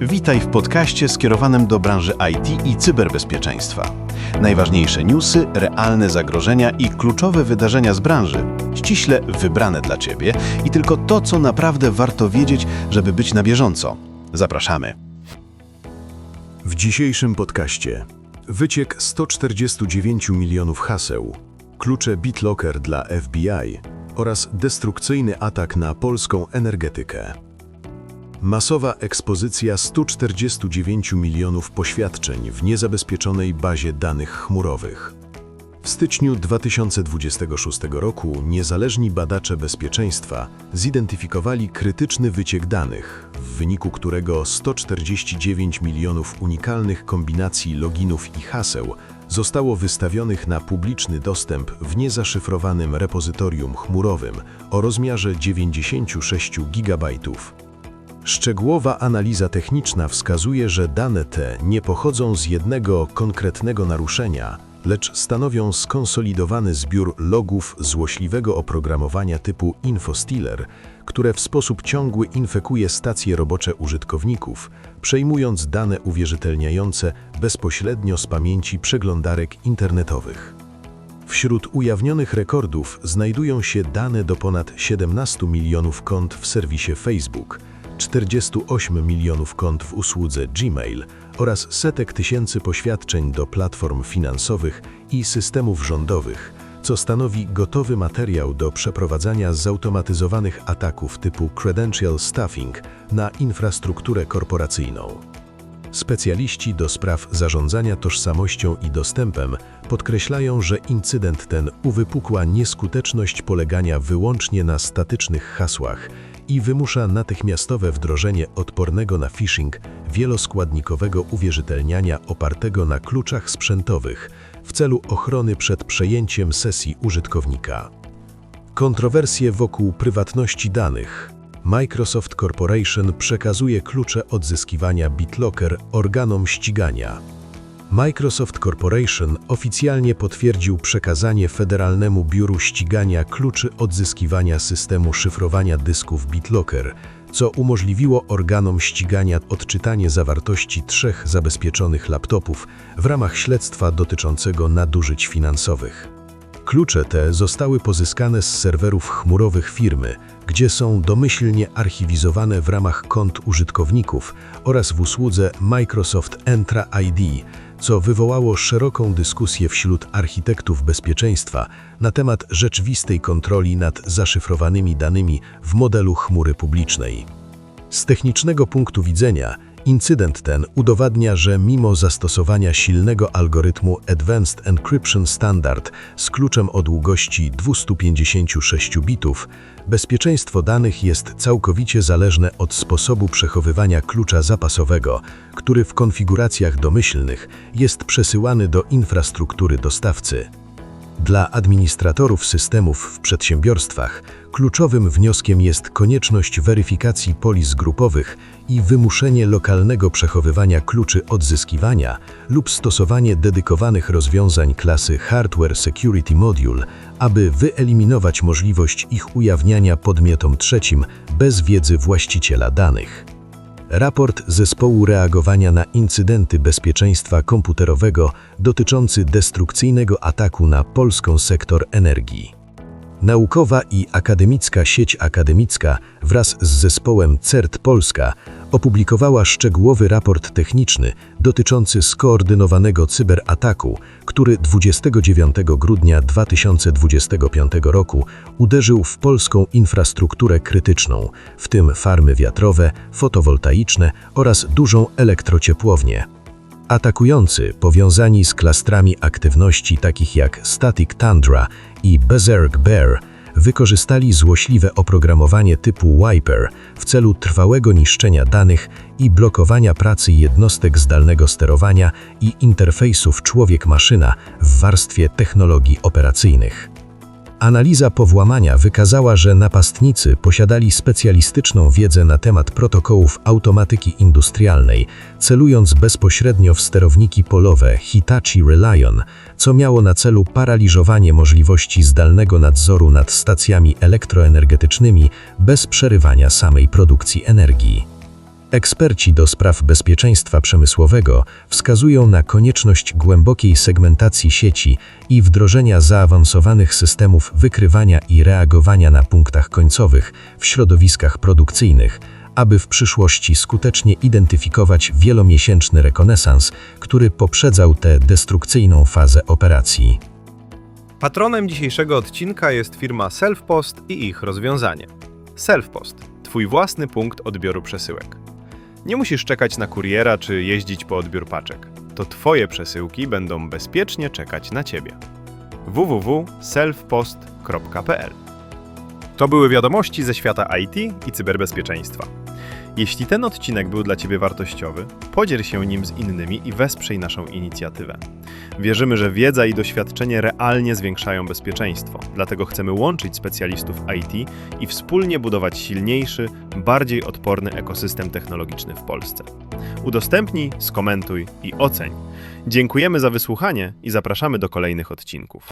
Witaj w podcaście skierowanym do branży IT i cyberbezpieczeństwa. Najważniejsze newsy, realne zagrożenia i kluczowe wydarzenia z branży, ściśle wybrane dla Ciebie i tylko to, co naprawdę warto wiedzieć, żeby być na bieżąco. Zapraszamy. W dzisiejszym podcaście wyciek 149 milionów haseł, klucze BitLocker dla FBI oraz destrukcyjny atak na polską energetykę. Masowa ekspozycja 149 milionów poświadczeń w niezabezpieczonej bazie danych chmurowych. W styczniu 2026 roku niezależni badacze bezpieczeństwa zidentyfikowali krytyczny wyciek danych, w wyniku którego 149 milionów unikalnych kombinacji loginów i haseł zostało wystawionych na publiczny dostęp w niezaszyfrowanym repozytorium chmurowym o rozmiarze 96 GB. Szczegółowa analiza techniczna wskazuje, że dane te nie pochodzą z jednego konkretnego naruszenia, lecz stanowią skonsolidowany zbiór logów złośliwego oprogramowania typu InfoStealer, które w sposób ciągły infekuje stacje robocze użytkowników, przejmując dane uwierzytelniające bezpośrednio z pamięci przeglądarek internetowych. Wśród ujawnionych rekordów znajdują się dane do ponad 17 milionów kont w serwisie Facebook, 48 milionów kont w usłudze Gmail oraz setek tysięcy poświadczeń do platform finansowych i systemów rządowych, co stanowi gotowy materiał do przeprowadzania zautomatyzowanych ataków typu credential stuffing na infrastrukturę korporacyjną. Specjaliści do spraw zarządzania tożsamością i dostępem podkreślają, że incydent ten uwypukła nieskuteczność polegania wyłącznie na statycznych hasłach i wymusza natychmiastowe wdrożenie odpornego na phishing wieloskładnikowego uwierzytelniania opartego na kluczach sprzętowych w celu ochrony przed przejęciem sesji użytkownika. Kontrowersje wokół prywatności danych. Microsoft Corporation przekazuje klucze odzyskiwania BitLocker organom ścigania. Microsoft Corporation oficjalnie potwierdził przekazanie Federalnemu Biuru Ścigania kluczy odzyskiwania systemu szyfrowania dysków BitLocker, co umożliwiło organom ścigania odczytanie zawartości trzech zabezpieczonych laptopów w ramach śledztwa dotyczącego nadużyć finansowych. Klucze te zostały pozyskane z serwerów chmurowych firmy, gdzie są domyślnie archiwizowane w ramach kont użytkowników oraz w usłudze Microsoft Entra ID, co wywołało szeroką dyskusję wśród architektów bezpieczeństwa na temat rzeczywistej kontroli nad zaszyfrowanymi danymi w modelu chmury publicznej. Z technicznego punktu widzenia, incydent ten udowadnia, że mimo zastosowania silnego algorytmu Advanced Encryption Standard z kluczem o długości 256 bitów, bezpieczeństwo danych jest całkowicie zależne od sposobu przechowywania klucza zapasowego, który w konfiguracjach domyślnych jest przesyłany do infrastruktury dostawcy. Dla administratorów systemów w przedsiębiorstwach kluczowym wnioskiem jest konieczność weryfikacji polis grupowych i wymuszenie lokalnego przechowywania kluczy odzyskiwania lub stosowanie dedykowanych rozwiązań klasy Hardware Security Module, aby wyeliminować możliwość ich ujawniania podmiotom trzecim bez wiedzy właściciela danych. Raport Zespołu Reagowania na Incydenty Bezpieczeństwa Komputerowego dotyczący destrukcyjnego ataku na polską sektor energii. Naukowa i akademicka sieć akademicka wraz z zespołem CERT Polska opublikowała szczegółowy raport techniczny dotyczący skoordynowanego cyberataku, który 29 grudnia 2025 roku uderzył w polską infrastrukturę krytyczną, w tym farmy wiatrowe, fotowoltaiczne oraz dużą elektrociepłownię. Atakujący, powiązani z klastrami aktywności takich jak Static Tundra i Berserk Bear, wykorzystali złośliwe oprogramowanie typu Wiper w celu trwałego niszczenia danych i blokowania pracy jednostek zdalnego sterowania i interfejsów człowiek-maszyna w warstwie technologii operacyjnych. Analiza powłamania wykazała, że napastnicy posiadali specjalistyczną wiedzę na temat protokołów automatyki industrialnej, celując bezpośrednio w sterowniki polowe Hitachi Relion, co miało na celu paraliżowanie możliwości zdalnego nadzoru nad stacjami elektroenergetycznymi bez przerywania samej produkcji energii. Eksperci do spraw bezpieczeństwa przemysłowego wskazują na konieczność głębokiej segmentacji sieci i wdrożenia zaawansowanych systemów wykrywania i reagowania na punktach końcowych w środowiskach produkcyjnych, aby w przyszłości skutecznie identyfikować wielomiesięczny rekonesans, który poprzedzał tę destrukcyjną fazę operacji. Patronem dzisiejszego odcinka jest firma Selfpost i ich rozwiązanie. Selfpost Twój własny punkt odbioru przesyłek. Nie musisz czekać na kuriera czy jeździć po odbiór paczek. To Twoje przesyłki będą bezpiecznie czekać na Ciebie. www.selfpost.pl To były wiadomości ze świata IT i cyberbezpieczeństwa. Jeśli ten odcinek był dla Ciebie wartościowy, podziel się nim z innymi i wesprzyj naszą inicjatywę. Wierzymy, że wiedza i doświadczenie realnie zwiększają bezpieczeństwo, dlatego chcemy łączyć specjalistów IT i wspólnie budować silniejszy, bardziej odporny ekosystem technologiczny w Polsce. Udostępnij, skomentuj i oceń. Dziękujemy za wysłuchanie i zapraszamy do kolejnych odcinków.